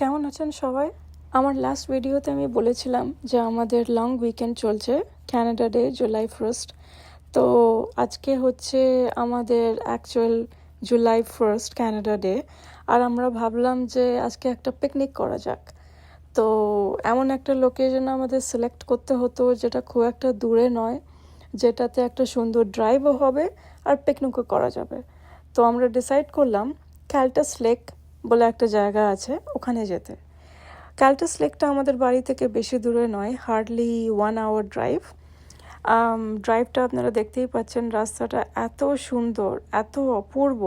কেমন আছেন সবাই? আমার লাস্ট ভিডিওতে আমি বলেছিলাম যে আমাদের লং উইকেন্ড চলছে ক্যানাডা ডে জুলাই ফার্স্ট তো আজকে হচ্ছে আমাদের actual July first Canada day আর আমরা ভাবলাম যে আজকে একটা পিকনিক করা যাক। তো এমন একটা লোকেশন আমাদের সিলেক্ট করতে হতো যেটা খুব একটা দূরে নয়, যেটাতে একটা সুন্দর ড্রাইভও হবে আর পিকনিকও করা যাবে। তো আমরা ডিসাইড করলাম ক্যালটাস লেক বলে একটা জায়গা আছে, ওখানে যেতে। ক্যালটাস লেকটা আমাদের বাড়ি থেকে বেশি দূরে নয়, হার্ডলি ওয়ান আওয়ার ড্রাইভ ড্রাইভটা আপনারা দেখতেই পাচ্ছেন, রাস্তাটা এত সুন্দর, এত অপূর্ব।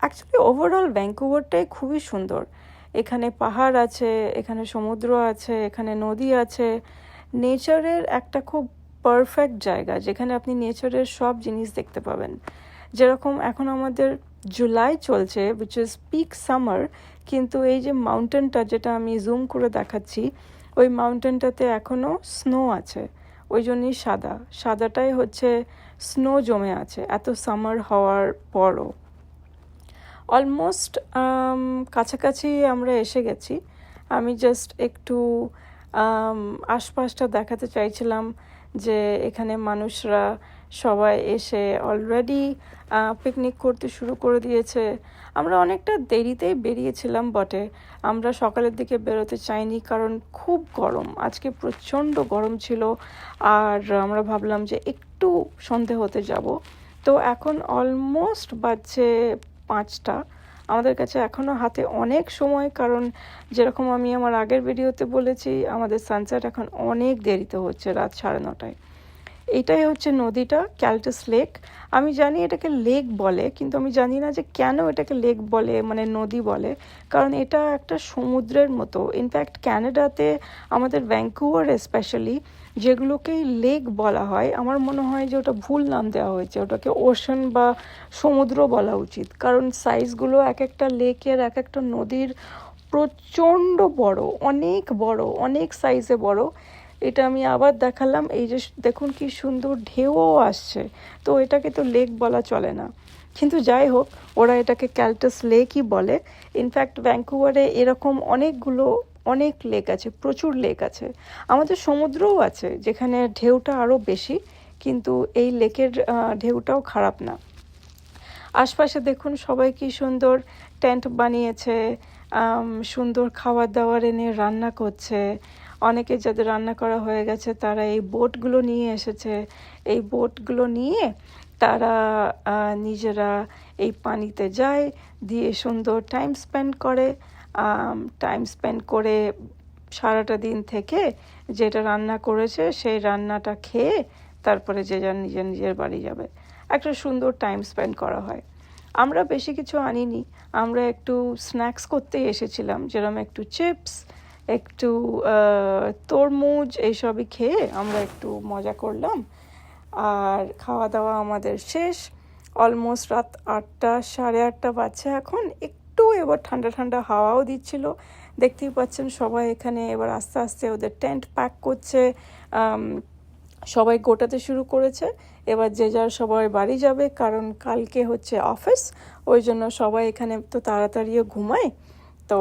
অ্যাকচুয়ালি ওভারঅল ভ্যাঙ্কুভারটাই খুবই সুন্দর। এখানে পাহাড় আছে, এখানে সমুদ্র আছে, এখানে নদী আছে। নেচারের একটা খুব পারফেক্ট জায়গা, যেখানে আপনি নেচারের সব জিনিস দেখতে পাবেন। যেরকম এখন আমাদের জুলাই চলছে উইচ ইজ পিক সামার কিন্তু এই যে মাউন্টেনটা যেটা আমি জুম করে দেখাচ্ছি, ওই মাউন্টেনটাতে এখনও স্নো আছে, ওই জন্যই সাদা। সাদাটাই হচ্ছে স্নো জমে আছে, এত সামার হওয়ার পরও। অলমোস্ট কাছাকাছি আমরা এসে গেছি। আমি জাস্ট একটু আশপাশটা দেখাতে চাইছিলাম যে এখানে মানুষরা সবাই এসে অলরেডি পিকনিক করতে শুরু করে দিয়েছে। আমরা অনেকটা দেরিতেই বেরিয়েছিলাম বটে। আমরা সকালের দিকে বেরোতে চাইনি কারণ খুব গরম। আজকে প্রচণ্ড গরম ছিল আর আমরা ভাবলাম যে একটু সন্ধে হতে যাব। তো এখন অলমোস্ট বাজছে পাঁচটা। আমাদের কাছে এখনও হাতে অনেক সময়, কারণ যেরকম আমি আমার আগের ভিডিওতে বলেছি, আমাদের সানসেট এখন অনেক দেরিতে হচ্ছে রাত সাড়ে নটায়। এটাই হচ্ছে নদীটা, ক্যালটাস লেক। আমি জানি এটাকে লেক বলে, কিন্তু আমি জানি না যে কেন এটাকে লেক বলে মানে নদী বলে। কারণ এটা একটা সমুদ্রের মতো। ইনফ্যাক্ট ক্যানাডাতে আমাদের ভ্যাঙ্কুভার স্পেশালি যেগুলোকেই লেক বলা হয়, আমার মনে হয় যে ওটা ভুল নাম দেওয়া হয়েছে। ওটাকে ওশান বা সমুদ্র বলা উচিত। কারণ সাইজগুলো এক একটা লেকের এক একটা নদীর প্রচণ্ড বড়, অনেক বড়, অনেক সাইজে বড়। এটা আমি আবার দেখালাম, এই যে দেখুন কি সুন্দর ঢেউও আসছে। তো এটাকে তো লেক বলা চলে না। কিন্তু যাই হোক, ওরা এটাকে ক্যালটাস লেকই বলে। ইনফ্যাক্ট ভ্যাঙ্কুভারে এরকম অনেকগুলো, অনেক লেক আছে, প্রচুর লেক আছে। আমাদের সমুদ্রও আছে, যেখানে ঢেউটা আরও বেশি, কিন্তু এই লেকের ঢেউটাও খারাপ না। আশপাশে দেখুন সবাই কি সুন্দর টেন্ট বানিয়েছে সুন্দর খাবার দাবার এনে রান্না করছে। অনেকে যাদের রান্না করা হয়ে গেছে, তারা এই বোটগুলো নিয়ে এসেছে। এই বোটগুলো নিয়ে তারা নিজেরা এই পানিতে যায়, দিয়ে সুন্দর টাইম স্পেন্ড করে। টাইম স্পেন্ড করে সারাটা দিন থেকে যেটা রান্না করেছে, সেই রান্নাটা খেয়ে তারপরে যে যার নিজের নিজের বাড়ি যাবে। একটা সুন্দর টাইম স্পেন্ড করা হয়। আমরা বেশি কিছু আনিনি। আমরা একটু স্ন্যাক্স করতে এসেছিলাম। যেরকম একটু চিপস একটু তরমুজ এইসবই খেয়ে আমরা একটু মজা করলাম। আর খাওয়া দাওয়া আমাদের শেষ। অলমোস্ট রাত আটটা, সাড়ে আটটা বাজছে এখন। একটু এবার ঠান্ডা ঠান্ডা হাওয়াও দিচ্ছিল। দেখতেই পাচ্ছেন সবাই এখানে এবার আস্তে আস্তে ওদের টেন্ট প্যাক করছে। সবাই গোটাতে শুরু করেছে। এবার যে যার সবাই বাড়ি যাবে, কারণ কালকে হচ্ছে অফিস ওই জন্য সবাই এখানে তো তাড়াতাড়িও ঘুমায়। তো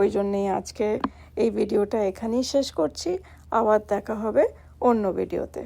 ওই জন্যেই আজকে এই ভিডিওটা এখানেই শেষ করছি। আবার দেখা হবে অন্য ভিডিওতে।